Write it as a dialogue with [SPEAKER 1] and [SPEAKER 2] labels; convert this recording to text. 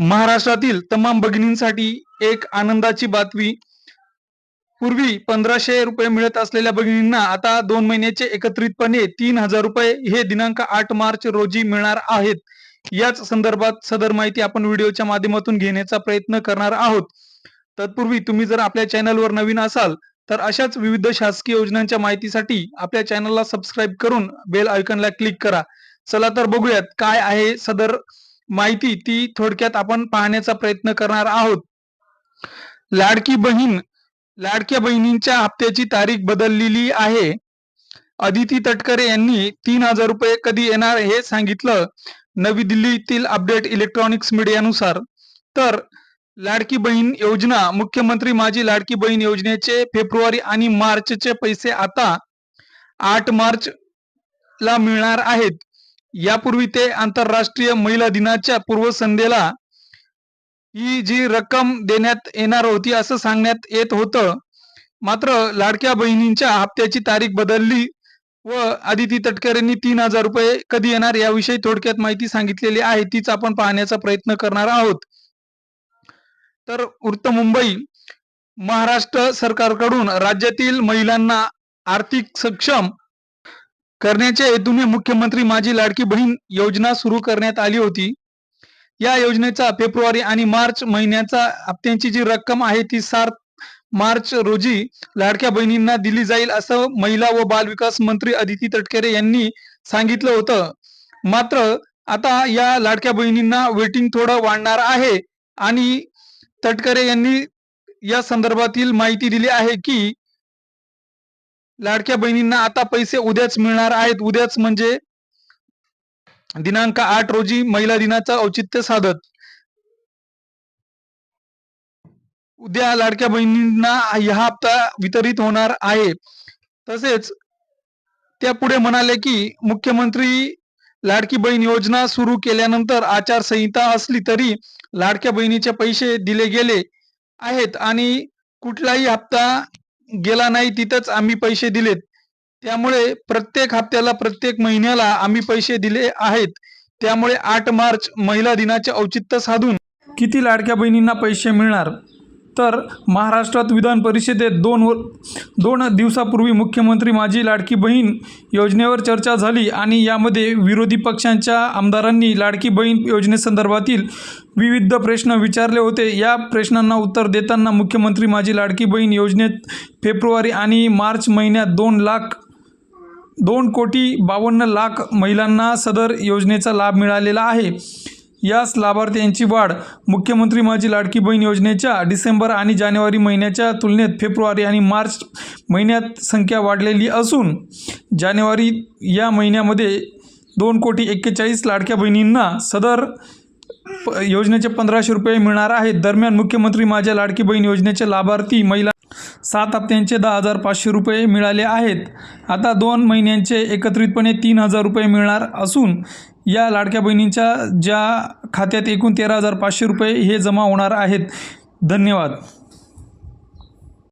[SPEAKER 1] महाराष्ट्रातील तमाम भगिनींसाठी एक आनंदाची बातमी. पूर्वी पंधराशे रुपये मिळत असलेल्या भगिनींना आता दोन महिन्याचे एकत्रितपणे तीन हजार रुपये हे दिनांक आठ मार्च रोजी मिळणार आहेत. याच संदर्भात सदर माहिती आपण व्हिडिओच्या माध्यमातून घेण्याचा प्रयत्न करणार आहोत. तत्पूर्वी तुम्ही जर आपल्या चॅनलवर नवीन असाल तर अशाच विविध शासकीय योजनांच्या माहितीसाठी आपल्या चॅनलला सबस्क्राईब करून बेल आयकॉनला क्लिक करा. चला तर बघूयात काय आहे सदर माहिती ती थोडक्यात आपण पाहण्याचा प्रयत्न करणार आहोत. लाडकी बहीण लाडक्या बहिणींच्या हप्त्याची तारीख बदललेली आहे. अदिती तटकरे यांनी तीन हजार रुपये कधी येणार हे सांगितलं. नवी दिल्लीतील अपडेट इलेक्ट्रॉनिक्स मीडियानुसार. तर लाडकी बहीण योजना मुख्यमंत्री माझी लाडकी बहीण योजनेचे फेब्रुवारी आणि मार्चचे पैसे आता आठ मार्च ला मिळणार आहेत. यापूर्वी ते आंतरराष्ट्रीय महिला दिनाच्या पूर्वसंध्येला ही जी रक्कम देण्यात येणार होती असं सांगण्यात येत होतं. मात्र लाडक्या बहिणींच्या हप्त्याची तारीख बदलली व आदिती तटकरेंनी तीन हजार रुपये कधी येणार याविषयी थोडक्यात माहिती सांगितलेली आहे तीच आपण पाहण्याचा प्रयत्न करणार आहोत. तर वृत्त मुंबई महाराष्ट्र सरकारकडून राज्यातील महिलांना आर्थिक सक्षम करण्याच्या हेतूने मुख्यमंत्री माझी लाडकी बहीण योजना सुरू करण्यात आली होती. या योजनेचा फेब्रुवारी आणि मार्च महिन्याचा हप्त्यांची जी रक्कम आहे ती सात मार्च रोजी लाडक्या बहिणींना दिली जाईल असं महिला व बाल विकास मंत्री अदिती तटकरे यांनी सांगितलं होतं. मात्र आता या लाडक्या बहिणींना वेटिंग थोडं वाढणार आहे आणि तटकरे यांनी या संदर्भातील माहिती दिली आहे की लाडक्या बहिणींना आता पैसे उद्याच मिळणार आहेत. उद्याच म्हणजे दिनांक आठ रोजी महिला दिनाचं औचित्य साधत. उद्या लाडक्या बहिणींना हा हप्ता वितरित होणार आहे. तसेच त्या पुढे म्हणाले की मुख्यमंत्री लाडकी बहीण योजना सुरू केल्यानंतर आचारसंहिता असली तरी लाडक्या बहिणीचे पैसे दिले गेले आहेत. आणि कुठलाही हप्ता गेला नाही तिथंच आम्ही पैसे दिलेत. त्यामुळे प्रत्येक हप्त्याला प्रत्येक महिन्याला आम्ही पैसे दिले आहेत. त्यामुळे आठ मार्च महिला दिनाचे औचित्य साधून. किती लाडक्या बहिणींना पैसे मिळणार? तर महाराष्ट्रात विधान परिषदेत दोन वर दोन दिवसापूर्वी मुख्यमंत्री माझी लाडकी बहीण योजनेवर चर्चा झाली आणि यामध्ये विरोधी पक्षांच्या आमदारांनी लाडकी बहीण योजनेसंदर्भातील विविध प्रश्न विचारले होते. या प्रश्नांना उत्तर देताना मुख्यमंत्री माझी लाडकी बहीण योजनेत फेब्रुवारी आणि मार्च महिन्यात दोन लाख दोन कोटी बावन्न लाख महिलांना सदर योजनेचा लाभ मिळालेला आहे. याच लाभार्थ्यांची वाढ. मुख्यमंत्री माझी लाडकी बहीण योजनेच्या डिसेंबर आणि जानेवारी महिन्याच्या तुलनेत फेब्रुवारी आणि मार्च महिन्यात संख्या वाढलेली असून जानेवारी या महिन्यामध्ये दोन कोटी एक्केचाळीस लाडक्या बहिणींना सदर प योजनेचे पंधराशे रुपये मिळणार आहेत. दरम्यान मुख्यमंत्री माझ्या लाडकी बहीण योजनेचे लाभार्थी महिला सात हप्त्यांचे दहा हजार पाचशे रुपये मिळाले आहेत. आता दोन महिन्यांचे एकत्रितपणे तीन हजार रुपये मिळणार असून या लाडक्या बहिणींच्या ज्या खात्यात एकूण तेरा हजार पाचशे रुपये हे जमा होणार आहेत. धन्यवाद.